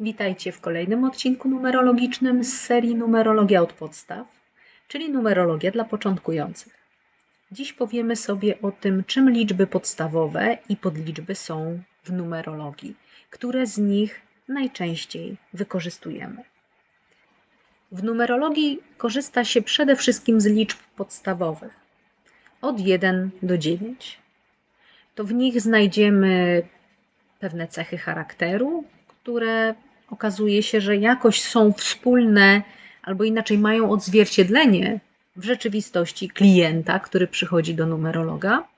Witajcie w kolejnym odcinku numerologicznym z serii Numerologia od podstaw, czyli numerologia dla początkujących. Dziś powiemy sobie o tym, czym liczby podstawowe i podliczby są w numerologii, które z nich najczęściej wykorzystujemy. W numerologii korzysta się przede wszystkim z liczb podstawowych od 1 do 9. To w nich znajdziemy pewne cechy charakteru, które okazuje się, że jakoś są wspólne, albo inaczej mają odzwierciedlenie w rzeczywistości klienta, który przychodzi do numerologa,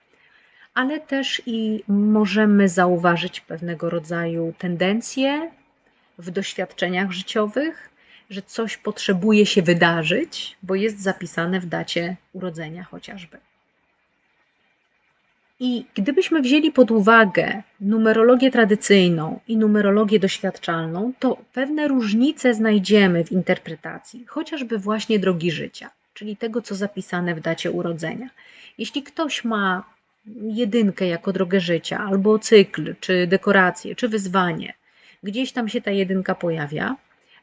ale też i możemy zauważyć pewnego rodzaju tendencje w doświadczeniach życiowych, że coś potrzebuje się wydarzyć, bo jest zapisane w dacie urodzenia chociażby. I gdybyśmy wzięli pod uwagę numerologię tradycyjną i numerologię doświadczalną, to pewne różnice znajdziemy w interpretacji, chociażby właśnie drogi życia, czyli tego, co zapisane w dacie urodzenia. Jeśli ktoś ma jedynkę jako drogę życia, albo cykl, czy dekorację, czy wyzwanie, gdzieś tam się ta jedynka pojawia,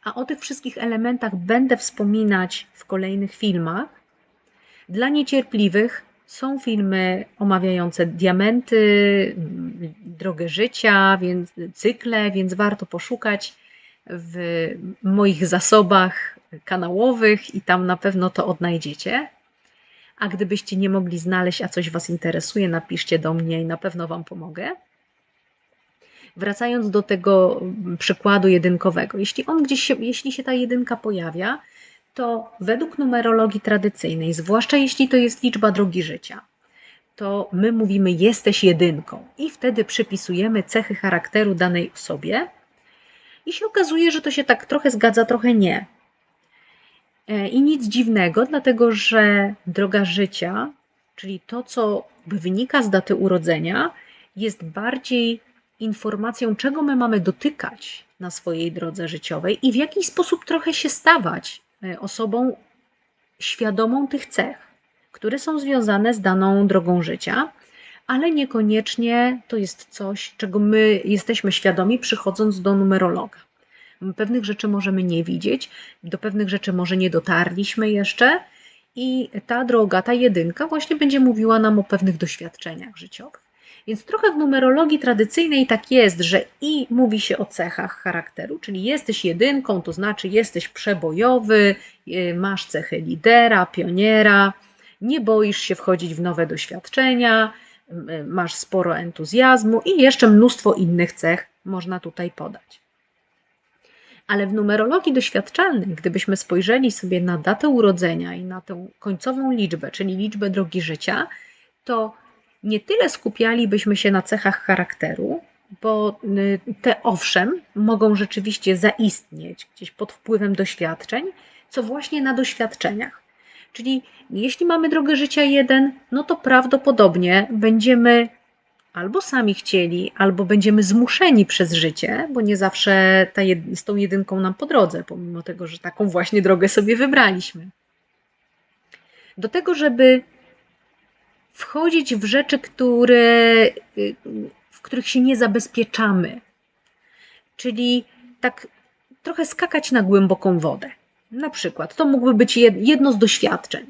a o tych wszystkich elementach będę wspominać w kolejnych filmach. Dla niecierpliwych są filmy omawiające diamenty, drogę życia, więc cykle, więc warto poszukać w moich zasobach kanałowych i tam na pewno to odnajdziecie. A gdybyście nie mogli znaleźć, a coś Was interesuje, napiszcie do mnie i na pewno Wam pomogę. Wracając do tego przykładu jedynkowego, jeśli on gdzieś się, jeśli się ta jedynka pojawia, to według numerologii tradycyjnej, zwłaszcza jeśli to jest liczba drogi życia, to my mówimy jesteś jedynką i wtedy przypisujemy cechy charakteru danej osobie i się okazuje, że to się tak trochę zgadza, trochę nie. E, I nic dziwnego, dlatego że droga życia, czyli to, co wynika z daty urodzenia, jest bardziej informacją, czego my mamy dotykać na swojej drodze życiowej i w jaki sposób trochę się stawać osobą świadomą tych cech, które są związane z daną drogą życia, ale niekoniecznie to jest coś, czego my jesteśmy świadomi przychodząc do numerologa. Pewnych rzeczy możemy nie widzieć, do pewnych rzeczy może nie dotarliśmy jeszcze, i ta droga, ta jedynka, właśnie będzie mówiła nam o pewnych doświadczeniach życiowych. Więc trochę w numerologii tradycyjnej tak jest, że i mówi się o cechach charakteru, czyli jesteś jedynką, to znaczy jesteś przebojowy, y, masz cechy lidera, pioniera, nie boisz się wchodzić w nowe doświadczenia, y, masz sporo entuzjazmu i jeszcze mnóstwo innych cech można tutaj podać. Ale w numerologii doświadczalnej, gdybyśmy spojrzeli sobie na datę urodzenia i na tę końcową liczbę, czyli liczbę drogi życia, to nie tyle skupialibyśmy się na cechach charakteru, bo y, te owszem mogą rzeczywiście zaistnieć gdzieś pod wpływem doświadczeń, co właśnie na doświadczeniach. Czyli jeśli mamy drogę życia jeden, no to prawdopodobnie będziemy albo sami chcieli, albo będziemy zmuszeni przez życie, bo nie zawsze ta jed- z tą jedynką nam po drodze, pomimo tego, że taką właśnie drogę sobie wybraliśmy. Do tego, żeby wchodzić w rzeczy, które, y, w których się nie zabezpieczamy. Czyli tak trochę skakać na głęboką wodę. Na przykład, to mógłby być jedno z doświadczeń.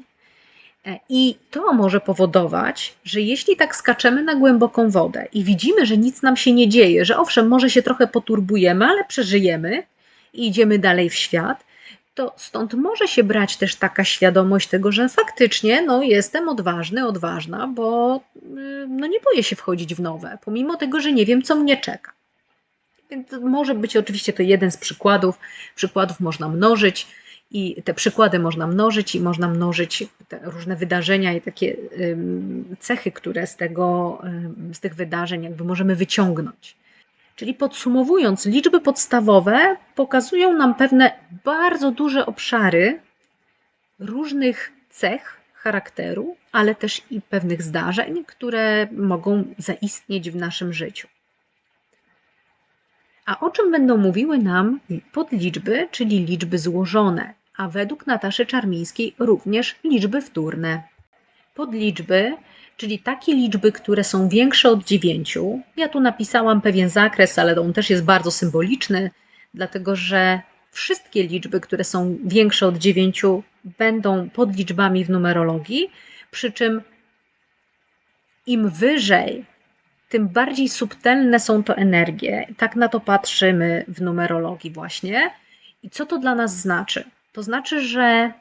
E, I to może powodować, że jeśli tak skaczemy na głęboką wodę i widzimy, że nic nam się nie dzieje, że owszem, może się trochę poturbujemy, ale przeżyjemy i idziemy dalej w świat, to stąd może się brać też taka świadomość tego, że faktycznie no, jestem odważny, odważna, bo y, no, nie boję się wchodzić w nowe, pomimo tego, że nie wiem, co mnie czeka. Więc może być oczywiście to jeden z przykładów. Przykładów można mnożyć i te przykłady można mnożyć i można mnożyć te różne wydarzenia i takie cechy, które z, tego, z tych wydarzeń jakby możemy wyciągnąć. Czyli podsumowując, liczby podstawowe pokazują nam pewne bardzo duże obszary różnych cech charakteru, ale też i pewnych zdarzeń, które mogą zaistnieć w naszym życiu. A o czym będą mówiły nam podliczby, czyli liczby złożone, a według Nataszy Czarmińskiej również liczby wtórne. Podliczby czyli takie liczby, które są większe od 9. Ja tu napisałam pewien zakres, ale on też jest bardzo symboliczny. dlatego że wszystkie liczby, które są większe od 9, będą podliczbami w numerologii, przy czym im wyżej, tym bardziej subtelne są to energie. Tak na to patrzymy w numerologii, właśnie. I co to dla nas znaczy? To znaczy, że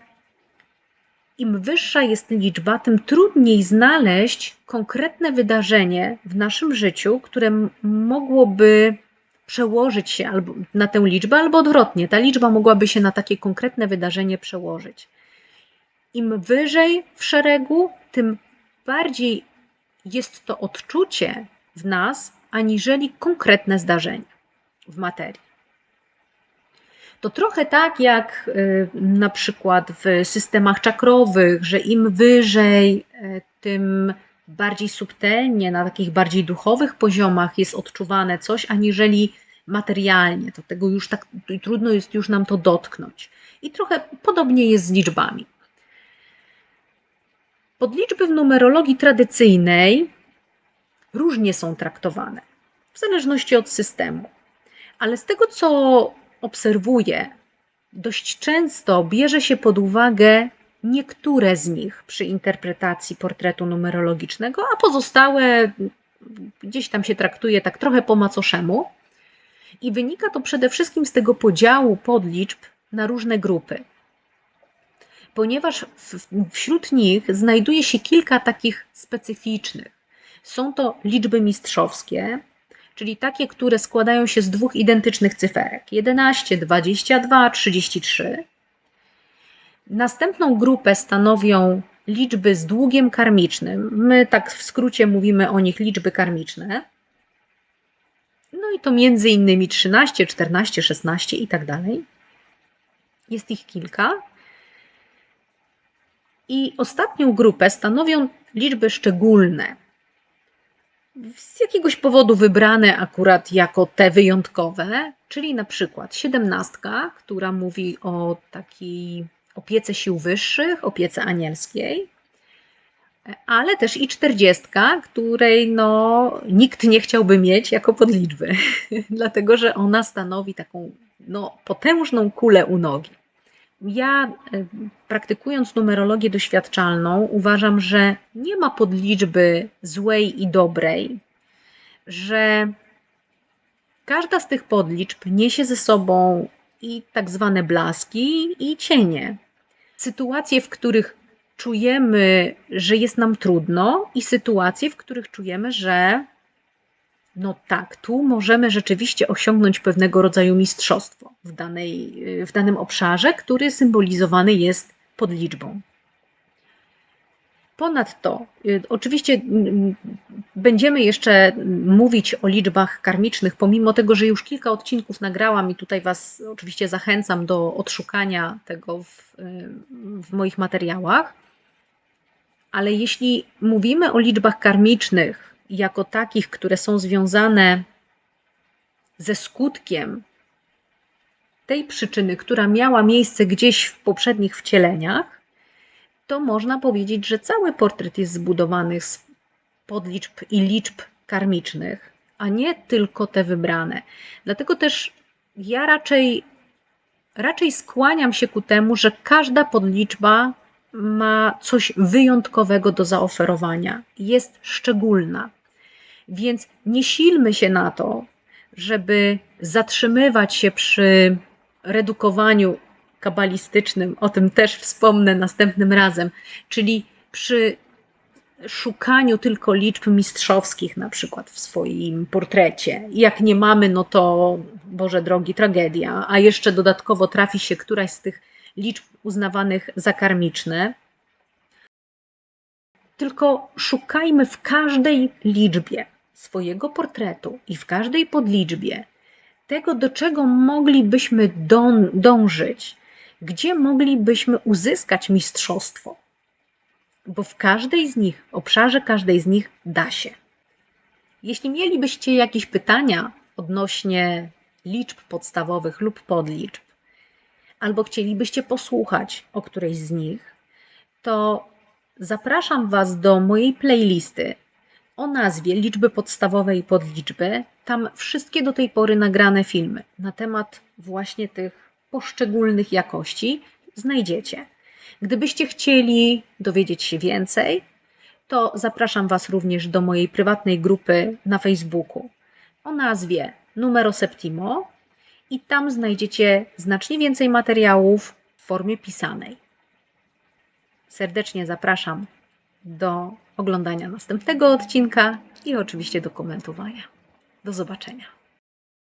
im wyższa jest liczba, tym trudniej znaleźć konkretne wydarzenie w naszym życiu, które mogłoby przełożyć się albo na tę liczbę, albo odwrotnie. Ta liczba mogłaby się na takie konkretne wydarzenie przełożyć. Im wyżej w szeregu, tym bardziej jest to odczucie w nas, aniżeli konkretne zdarzenie w materii. To trochę tak jak y, na przykład w systemach czakrowych, że im wyżej, y, tym bardziej subtelnie, na takich bardziej duchowych poziomach jest odczuwane coś, aniżeli materialnie. To tego już tak trudno jest już nam to dotknąć. I trochę podobnie jest z liczbami. Podliczby w numerologii tradycyjnej różnie są traktowane, w zależności od systemu. Ale z tego, co obserwuję, dość często bierze się pod uwagę niektóre z nich przy interpretacji portretu numerologicznego, a pozostałe gdzieś tam się traktuje tak trochę po macoszemu. I wynika to przede wszystkim z tego podziału podliczb na różne grupy. Ponieważ w, wśród nich znajduje się kilka takich specyficznych. Są to liczby mistrzowskie, czyli takie, które składają się z dwóch identycznych cyferek 11, 22, 33. Następną grupę stanowią liczby z długiem karmicznym. My tak w skrócie mówimy o nich liczby karmiczne. No i to między innymi 13, 14, 16 i tak dalej. Jest ich kilka. I ostatnią grupę stanowią liczby szczególne. Z jakiegoś powodu wybrane akurat jako te wyjątkowe, czyli na przykład siedemnastka, która mówi o takiej opiece sił wyższych, opiece anielskiej, ale też i czterdziestka, której no, nikt nie chciałby mieć jako podliczby, dlatego że ona stanowi taką no, potężną kulę u nogi. Ja, e, praktykując numerologię doświadczalną, uważam, że nie ma podliczby złej i dobrej, że każda z tych podliczb niesie ze sobą i tak zwane blaski, i cienie. Sytuacje, w których czujemy, że jest nam trudno, i sytuacje, w których czujemy, że no tak, tu możemy rzeczywiście osiągnąć pewnego rodzaju mistrzostwo w, danej, w danym obszarze, który symbolizowany jest podliczbą. Ponadto, y, oczywiście będziemy jeszcze mówić o liczbach karmicznych, pomimo tego, że już kilka odcinków nagrałam i tutaj Was oczywiście zachęcam do odszukania tego w, y, w moich materiałach. Ale jeśli mówimy o liczbach karmicznych, jako takich, które są związane ze skutkiem tej przyczyny, która miała miejsce gdzieś w poprzednich wcieleniach, to można powiedzieć, że cały portret jest zbudowany z podliczb i liczb karmicznych, a nie tylko te wybrane. Dlatego też ja raczej, raczej skłaniam się ku temu, że każda podliczba ma coś wyjątkowego do zaoferowania, jest szczególna. Więc nie silmy się na to, żeby zatrzymywać się przy redukowaniu kabalistycznym, o tym też wspomnę następnym razem, czyli przy szukaniu tylko liczb mistrzowskich, na przykład w swoim portrecie. Jak nie mamy, no to Boże drogi, tragedia, a jeszcze dodatkowo trafi się któraś z tych liczb uznawanych za karmiczne. Tylko szukajmy w każdej liczbie swojego portretu i w każdej podliczbie tego, do czego moglibyśmy dążyć, gdzie moglibyśmy uzyskać mistrzostwo. Bo w każdej z nich, obszarze każdej z nich da się. Jeśli mielibyście jakieś pytania odnośnie liczb podstawowych lub podliczb, albo chcielibyście posłuchać o którejś z nich, to zapraszam Was do mojej playlisty o nazwie liczby podstawowe i podliczby. Tam wszystkie do tej pory nagrane filmy na temat właśnie tych poszczególnych jakości znajdziecie. Gdybyście chcieli dowiedzieć się więcej, to zapraszam Was również do mojej prywatnej grupy na Facebooku o nazwie Numero Septimo i tam znajdziecie znacznie więcej materiałów w formie pisanej. Serdecznie zapraszam do oglądania następnego odcinka i oczywiście do komentowania. Do zobaczenia.